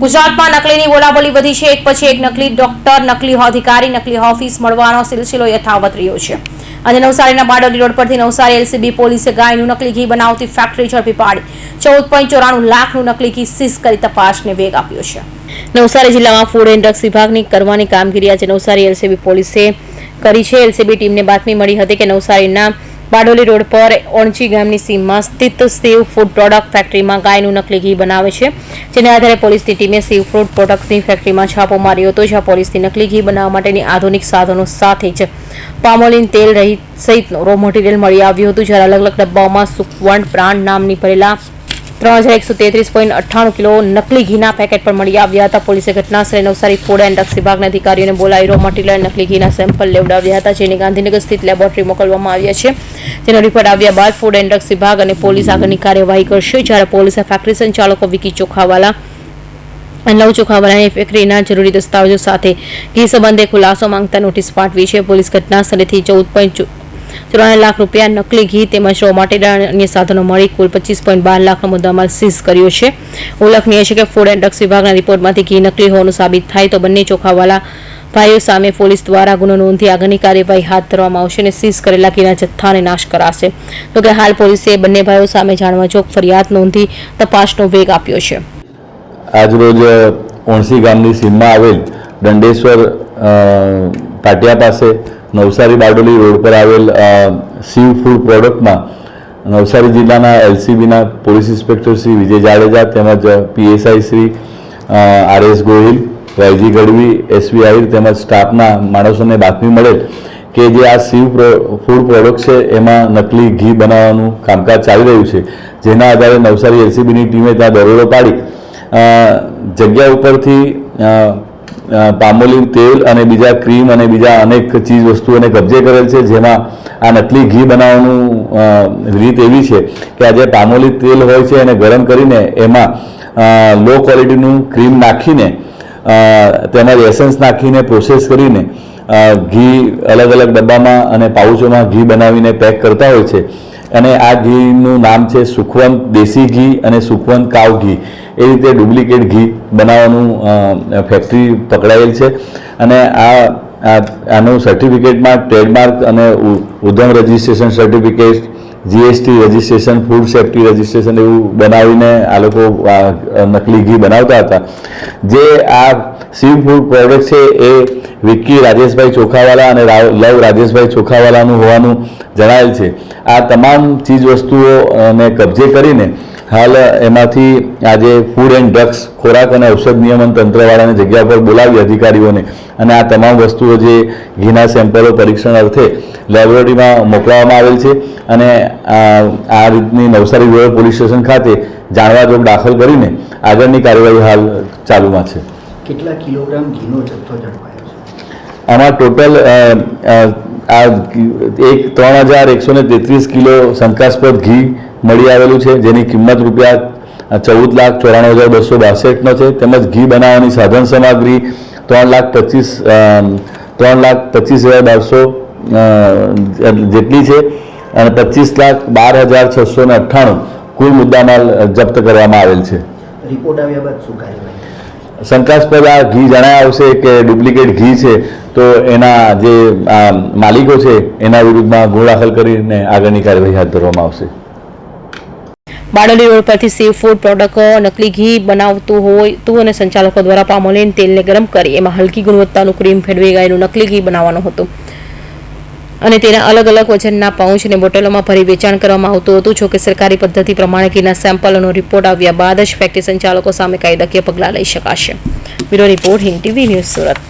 ગુજરાતમાં નકલીની બોલાબોલી વધી છે. એક પછી એક નકલી ડોક્ટર, નકલી અધિકારી, નકલી ઓફિસ મળવાનો સિલસિલો યથાવત રહ્યો છે. આજે નવસારીના બારડોલી રોડ પરથી નવસારી એલસીબી પોલીસે ગાયનું નકલી ઘી બનાવતી ફેક્ટરી ઝડપી પાડી. ચૌદ પોઈન્ટ ચોરાણું લાખનું નકલી ઘી સીઝ કરી તપાસને વેગ આપ્યો છે. નવસારી જિલ્લામાં ફૂડ એન્ડ ડ્રગ્સ વિભાગની કરવાની કામગીરી આજે નવસારી એલસીબી પોલીસે કરી છે. એલસીબી ટીમને બાતમી મળી હતી કે નવસારીના બારડોલી રોડ પર ઓણચી ગામની સીમમાં સ્થિત સેવ ફૂડ પ્રોડક્ટ ફેક્ટરીમાં ગાયનું નકલી ઘી બનાવે છે, જેના આધારે પોલીસની ટીમે સેવ ફૂડ પ્રોડક્ટની ફેક્ટરીમાં છાપો માર્યો હતો, જ્યાં પોલીસની નકલી ઘી બનાવવા માટેની આધુનિક સાધનો સાથે જ પામોલિન તેલ રહિત સહિતનું રો મટીરિયલ મળી આવ્યું હતું, જ્યારે અલગ અલગ ડબ્બાઓમાં સુકવંત બ્રાન્ડ નામની ભરેલા ત્રણ હજાર એકસો તેત્રીસ પોઈન્ટ અઠ્ઠાણું કિલો નકલી ઘીના પેકેટ પણ મળી આવ્યા હતા. પોલીસે ઘટનાસ્થળે નવસારી ફૂડ એન્ડ ડ્રગ્સ વિભાગના અધિકારીઓને બોલાવી રો મટીરિયલ નકલી ઘીના સેમ્પલ લેવડાવ્યા હતા, જેને ગાંધીનગર સ્થિત લેબોરેટરી મોકલવામાં આવ્યા છે. જેનો રિપોર્ટ આવ્યા બાદ ફૂડ એન્ડ ડ્રગ્સ વિભાગ અને પોલીસ આગળની કાર્યવાહી કરશે, જ્યારે પોલીસે ફેક્ટરી સંચાલકો વિકી ચોખાવાલા અને લવ ચોખાવાલાની ફેક્ટરીના જરૂરી દસ્તાવેજો સાથે ઘી સંબંધે ખુલાસો માંગતા નોટિસ પાઠવી છે. પોલીસ ઘટના સ્થળેથી ચૌદ પોઈન્ટ ચોરાણું લાખ રૂપિયા નકલી ઘી તેમજ રો અને અન્ય સાધનો મળી, કુલ પચીસ પોઈન્ટ બાર લાખનો મુદ્દામાલ સીઝ કર્યો છે. ઉલ્લેખનીય છે કે ફૂડ એન્ડ ડ્રગ્સ વિભાગના રિપોર્ટમાંથી ઘી નકલી હોવાનું સાબિત થાય તો બંને ચોખાવાલા ભાઈઓ સામે પોલીસ દ્વારા ગુનો નોંધી આગળની કાર્યવાહી હાથ ધરવામાં આવશે અને સીઝ કરેલા ઘીના જથ્થાને નાશ કરાશે. તો કે હાલ પોલીસે બંને ભાઈઓ સામે જાણવા જોગ ફરિયાદ નોંધી તપાસનો વેગ આપ્યો છે. આજરોજ ઓણસી ગામની સીમમાં આવેલ દંડેશ્વર પાટિયા પાસે નવસારી બારડોલી રોડ પર આવેલ સી ફૂડ પ્રોડક્ટમાં નવસારી જિલ્લાના એલસીબીના પોલીસ ઇન્સ્પેક્ટર શ્રી વિજય જાડેજા તેમજ PSI Shri R S Gohil YG Gadhvi SV Ahir તેમજ સ્ટાફના માણસોને બાતમી મળેલ કે જે આ શિવ ફૂડ પ્રોડક્ટ છે એમાં નકલી ઘી બનાવવાનું કામકાજ ચાલી રહ્યું છે. જેના આધારે નવસારી એલસીબીની ટીમે ત્યાં દરોડો પાડી. જગ્યા ઉપરથી અ, તેલ અને બીજા ક્રીમ અને બીજા અનેક ચીજ વસ્તુઓને કબજે કરેલ છે જેમાં આ નકલી ઘી બનાવવાનું રીત એવી છે કે આ જે પામોલી તેલ હોય છે એને ગરમ કરીને એમાં લો ક્વોલિટીનું ક્રીમ નાખીને તેમજ એસેન્સ નાખીને પ્રોસેસ કરીને ઘી અલગ અલગ ડબ્બામાં અને પાઉચોમાં ઘી બનાવીને પેક કરતા હોય છે. અને આ ઘીનું નામ છે સુખવંત દેશી ઘી અને સુખવંત કાવ ઘી. એ રીતે ડુપ્લિકેટ ઘી બનાવવાનું ફેક્ટરી પકડાયેલ છે. અને આ- આનું સર્ટિફિકેટમાં ટ્રેડમાર્ક અને Udyam registration certificate GST registration food safety registration એવું બનાવીને આ લોકો નકલી ઘી બનાવતા હતા. જે આ સી ફૂડ પ્રોડક્ટ છે એ વિક્કી રાજેશભાઈ ચોખાવાલા અને લવ રાજેશભાઈ ચોખાવાલાનું હોવાનું જણાયેલ છે. આ તમામ ચીજ વસ્તુઓને કબજે કરીને હાલ એમાંથી આજે ફૂડ એન્ડ ડ્રગ્સ ખોરાક અને ઔષધ નિયમન તંત્રવાળાને જગ્યા પર બોલાવી અધિકારીઓને અને આ તમામ વસ્તુઓ જે ઘીના સેમ્પલો પરીક્ષણ અર્થે લેબોરેટરીમાં મોકલવામાં આવેલ છે અને આ રીતની નવસારી રૂરલ પોલીસ સ્ટેશન ખાતે જાણવાજોગ દાખલ કરીને આગળની કાર્યવાહી હાલ ચાલુમાં છે. કેટલા કિલોગ્રામ ઘીનો જથ્થો ઝડપાયો છે? આમાં ટોટલ આ એક ત્રણ હજાર એકસો ને તેત્રીસ કિલો શંકાસ્પદ ઘી મળી આવેલું છે, જેની કિંમત રૂપિયા ચૌદ લાખ ચોરાણું હજાર બસો બાસઠનો છે. તેમજ ઘી બનાવવાની સાધન સામગ્રી ત્રણ લાખ પચીસ ત્રણ લાખ પચીસ હજાર બારસો જેટલી છે અને પચીસ લાખ બાર હજાર છસો ને અઠ્ઠાણું કુલ મુદ્દામાલ જપ્ત કરવામાં આવેલ છે. રિપોર્ટ આવ્યા બાદ શું કાર્યવાહી? શંકાસ્પદ આ ઘી જણાય આવશે કે ડુપ્લિકેટ ઘી છે, તો એના જે માલિકો છે, એના વિરુદ્ધમાં ગુણ દાખલ કરીને આગળની કાર્યવાહી હાથ ધરવામાં આવશે. બારડોલી રોડ પરથી સી ફૂડ પ્રોડક્ટ નકલી ઘી બનાવતું હોય તું અને સંચાલકો દ્વારા પામોલીન તેલને ગરમ કરી એમાં હલકી ગુણવત્તાનું ક્રીમ ફેરવી ગાયનું નકલી ઘી બનાવવાનું હતું. અને તેના અલગ અલગ વજનના પાઉચને બોટલોમાં ભરી વેચાણ કરવામાં આવતું હતું જોકે સરકારી પદ્ધતિ પ્રમાણે ઘીના સેમ્પલનો રિપોર્ટ આવ્યા બાદ જ ફેક્ટરી સંચાલકો સામે કાયદાકીય પગલાં લઈ શકાશે. Bureau report Hind TV news Surat.